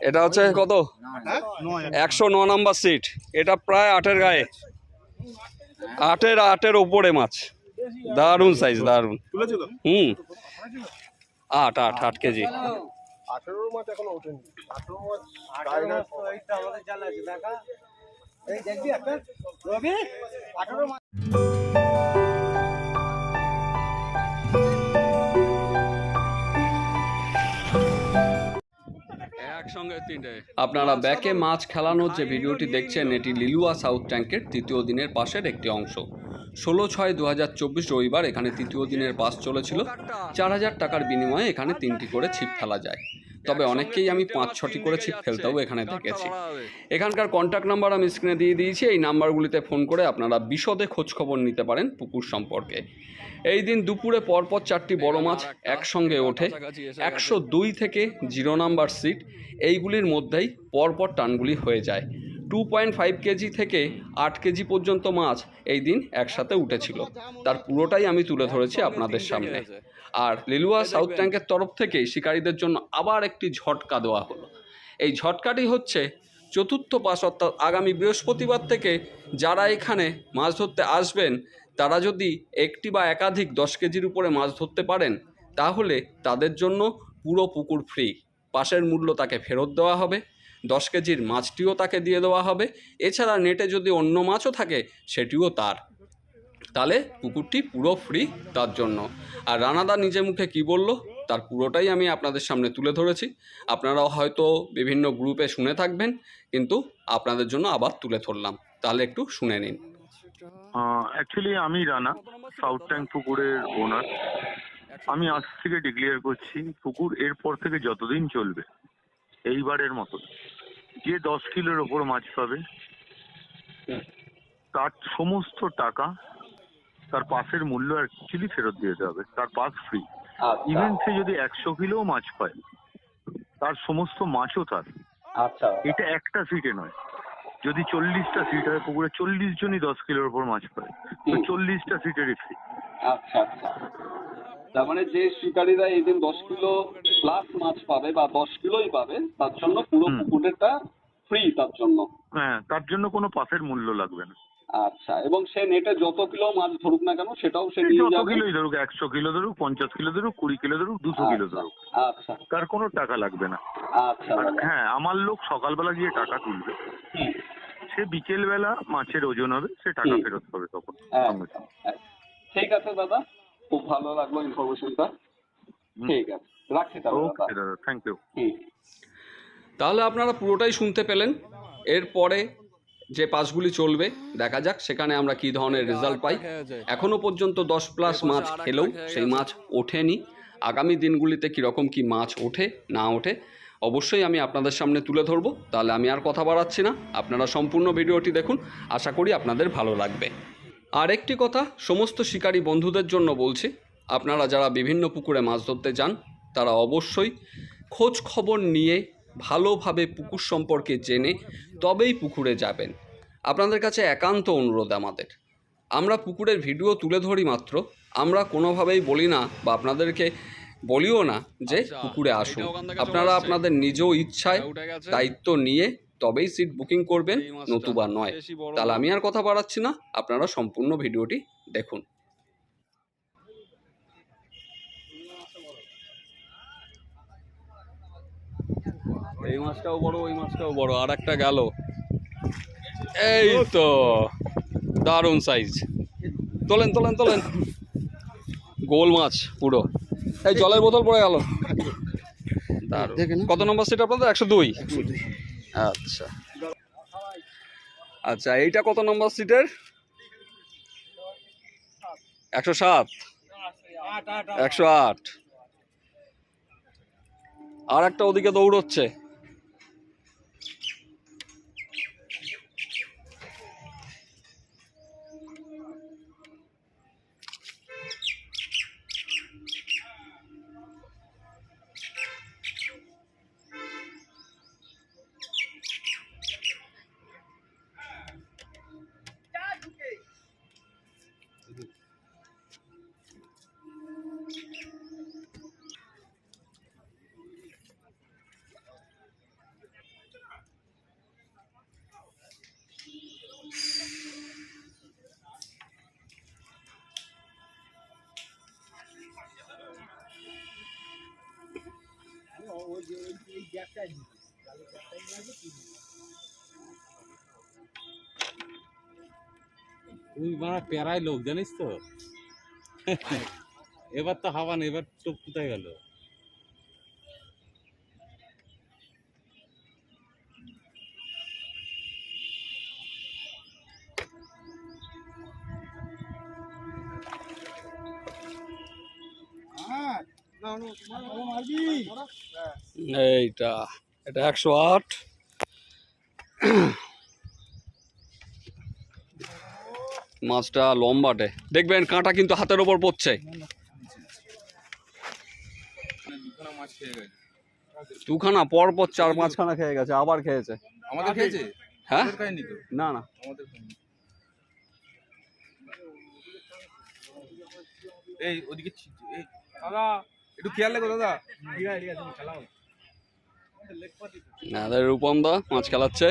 এটা হচ্ছে কত? একশো ন নাম্বার সিট। এটা প্রায় আটের গায়ে। আটের আটের ওপরে মাছ। দারুণ সাইজ দারুণ। হুম। আট আট আট কেজি। আপনারা ব্যাকে মাছ খেলানোর যে ভিডিওটি দেখছেন এটি লিলুয়া সাউথ ট্যাঙ্কের তৃতীয় দিনের পাশের একটি অংশ। ষোলো ছয় দু হাজার চব্বিশ রবিবার এখানে তৃতীয় দিনের পাস চলেছিল। চার হাজার টাকার বিনিময়ে এখানে তিনটি করে ছিপ ফেলা যায়। তবে অনেককেই আমি পাঁচ ছটি করে ছিপ ফেলতেও এখানে দেখেছি এখানকার কন্ট্যাক্ট নাম্বার আমি স্ক্রিনে দিয়ে দিয়েছি। এই নাম্বারগুলিতে ফোন করে আপনারা বিশদে খোঁজখবর নিতে পারেন পুকুর সম্পর্কে। এই দিন দুপুরে পরপর চারটি বড় মাছ একসঙ্গে ওঠে। একশো দুই থেকে জিরো নাম্বার সিট এইগুলির মধ্যেই পরপর টানগুলি হয়ে যায়। টু পয়েন্ট ফাইভ কেজি থেকে আট কেজি পর্যন্ত মাছ এই দিন একসাথে উঠেছিল। তার পুরোটাই আমি তুলে ধরেছি আপনাদের সামনে আর লিলুয়া সাউথ ট্যাঙ্কের তরফ থেকে শিকারীদের জন্য আবার একটি ঝটকা দেওয়া হলো। এই ঝটকাটি হচ্ছে চতুর্থ পাশ অর্থাৎ আগামী বৃহস্পতিবার থেকে যারা এখানে মাছ ধরতে আসবেন তারা যদি একটি বা একাধিক দশ কেজির উপরে মাছ ধরতে পারেন তাহলে তাদের জন্য পুরো পুকুর ফ্রি পাশের মূল্য তাকে ফেরত দেওয়া হবে দশ কেজির মাছটিও তাকে দিয়ে দেওয়া হবে। এছাড়া নেটে যদি অন্য মাছও থাকে সেটিও তার। তাহলে পুকুরটি পুরো ফ্রি তার জন্য। আর রানাদা নিজে মুখে কি বলল, তার পুরোটাই আমি আপনাদের সামনে তুলে ধরেছি। আপনারাও হয়তো বিভিন্ন গ্রুপে শুনে থাকবেন, কিন্তু আপনাদের জন্য আবার তুলে ধরলাম। তাহলে একটু শুনে নিন। অ্যাকচুয়ালি আমি রানা সাউথ ট্যাঙ্ক পুকুরের ওনার আমি আজ থেকে ডিক্লেয়ার করছি, পুকুর এরপর থেকে যতদিন চলবে, এইবারের মতো যে দশ কিলোর ওপর মাছ পাবে, তার সমস্ত টাকা তার পাসের মূল্য অ্যাকচুয়ালি ফেরত দিয়ে দিতে হবে তার পাস ফ্রি ইভেন সে যদি একশো কিলোও মাছ পায় তার সমস্ত মাছও তার। আচ্ছা। এটা একটা সিটে নয়। যদি চল্লিশটা সিট হয় পুকুরে চল্লিশ জনই দশ কিলোর ওপর মাছ পায়। তো। চল্লিশটা সিটেরই ফ্রি আচ্ছা আচ্ছা। তার মানে যে শিকারীরা এই দিন দশ কিলো প্লাস মাছ পাবে বা দশ কিলোই পাবে তার জন্য পুরো পুকুরটা ফ্রি তার জন্য। হ্যাঁ তার জন্য কোনো পাসের মূল্য লাগবে না। আচ্ছা এবং সে নেটে যত কিলো মাছ ধরুক না কেন সেটাও সে নিয়ে যত যাবে। কিলোই ধরুক একশো কিলো ধরুক পঞ্চাশ কিলো ধরুক কুড়ি কিলো ধরুক দুশো কিলো আচ্ছা, ধরুক আচ্ছা। তার কোনো টাকা লাগবে না। আচ্ছা আর হ্যাঁ আমার লোক সকালবেলা গিয়ে টাকা তুলবে। সে বিকেল বেলা মাছের ওজন হবে সে টাকা ফেরত পাবে তখন। ঠিক আছে দাদা। খুব ভালো লাগল ইনফরমেশনটা ঠিক আছে। রাখছি তাহলে দাদা। ওকে দাদা থ্যাংক ইউ তাহলে আপনারা পুরোটাই শুনতে পেলেন। এরপরে যে পাসগুলি চলবে দেখা যাক সেখানে আমরা কি ধরনের রেজাল্ট পাই। এখনও পর্যন্ত দশ প্লাস মাছ খেলেও সেই মাছ ওঠেনি। আগামী দিনগুলিতে কীরকম কি মাছ ওঠে না ওঠে অবশ্যই আমি আপনাদের সামনে তুলে ধরবো। তাহলে আমি আর কথা বাড়াচ্ছি না। আপনারা সম্পূর্ণ ভিডিওটি দেখুন। আশা করি আপনাদের ভালো লাগবে। আর একটি কথা সমস্ত শিকারী বন্ধুদের জন্য বলছি আপনারা যারা বিভিন্ন পুকুরে মাছ ধরতে যান তারা অবশ্যই খোঁজ খবর নিয়ে ভালোভাবে পুকুর সম্পর্কে জেনে তবেই পুকুরে যাবেন। আপনাদের কাছে একান্ত অনুরোধ আমাদের। আমরা পুকুরের ভিডিও তুলে ধরি মাত্র। আমরা কোনোভাবেই বলি না বা আপনাদেরকে বলিও না যে পুকুরে আসুন। আপনারা আপনাদের নিজ ইচ্ছায় দায়িত্ব নিয়ে তবেই সিট বুকিং করবেন নতুবা নয়। তাহলে আমি আর কথা বাড়াচ্ছি না। আপনারা সম্পূর্ণ ভিডিওটি দেখুন। এই মাছটাও বড় ওই মাছটাও বড় আর একটা গেল। এই তো দারুণ সাইজ তোলেন তোলেন তোলেন। গোল মাছ পুরো। এই জলের বোতল পড়ে গেল। কত নম্বর সিট আপনাদের? একশো দুই। আচ্ছা। আচ্ছা এইটা কত নম্বর সিটের একশো সাত। একশো আট। আর একটা ওদিকে দৌড়চ্ছে। তুই মানে প্যারায় লোক জানিস তো এবার তো হাওয়া নেই এবার চোখ কোথায় গেল। এইটা এটা একশো আট। মাছটা লম্বাটে দেখবেন কাঁটা কিন্তু হাতের ওপর পড়ছে। দুখানা পর পর চার পাঁচখানা খেয়ে গেছে আবার খেয়েছে। আমাদের খেয়েছে? হ্যাঁ? না না। এই ওদিকে এই দাদা একটু খেয়াল রাখো দাদা। রূপম দা মাছ খেলাচ্ছে।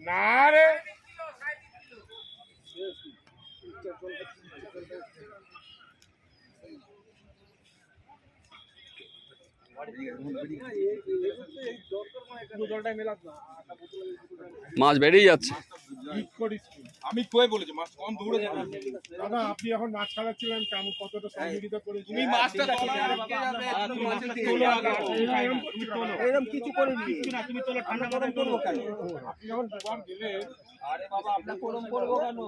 না রে। মাছ বেড়েই যাচ্ছে। আমি কয়ে বলেছি মাছ কম দৌড়ে দাদা আপনি এখন মাছ খেলাচ্ছিলেন কেমন কতটা সহযোগিতা মাছটা মাছটা তোলো আগে। এরকম কিছু করে না তুমি তোলো ঠান্ডা গরম করব কেন? আপনি যখন জবাব দিলেন আরে বাবা আপনার গরম করব কেন?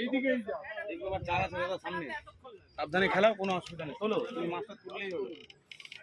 এইদিকেই যাও। সাবধানে খেলাও কোনো অসুবিধা নেই। তোলো তুমি মাছটা তুললেই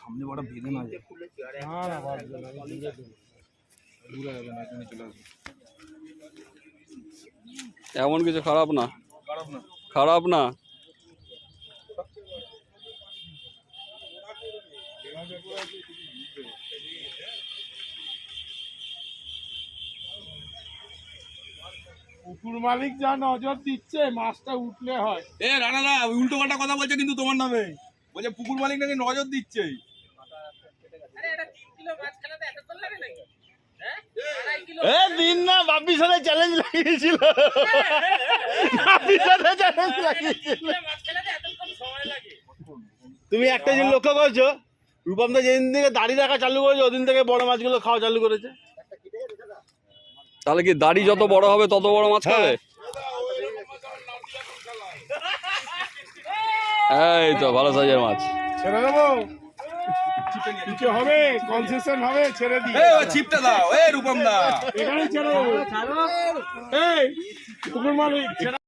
সামনে বড় বেঁধে না যায় দূরে যাবে না এখানে চলে আসবে এমন কিছু খারাপ না। খারাপ না। খারাপ না। পুকুর মালিক যা নজর দিচ্ছে মাছটা উঠলে হয়। এ রানা দা উল্টো পাল্টা কথা বলছে কিন্তু তোমার নামে। বলছে পুকুর মালিক নাকি নজর দিচ্ছে? দিন না বাপির সাথে চ্যালেঞ্জ লাগিয়েছিল। বাপির সাথে চ্যালেঞ্জ লাগিয়েছিল। তুমি একটা জিনিস লক্ষ্য করছ? রূপম দা যেদিন থেকে দাড়ি রাখা চালু করেছে ওদিন থেকে বড় মাছগুলো খাওয়া চালু করেছে। তাহলে কি দাড়ি যত বড় হবে তত বড় মাছ খাবে? এই তো ভালো সাইজের মাছ। ছেড়ে দেবো? কিছু হবে কনসেশন হবে ছেড়ে দিই। এই ও চিপটা দাও এই রূপম দা। এখানে ছেড়ে এই পুকুর মালিক।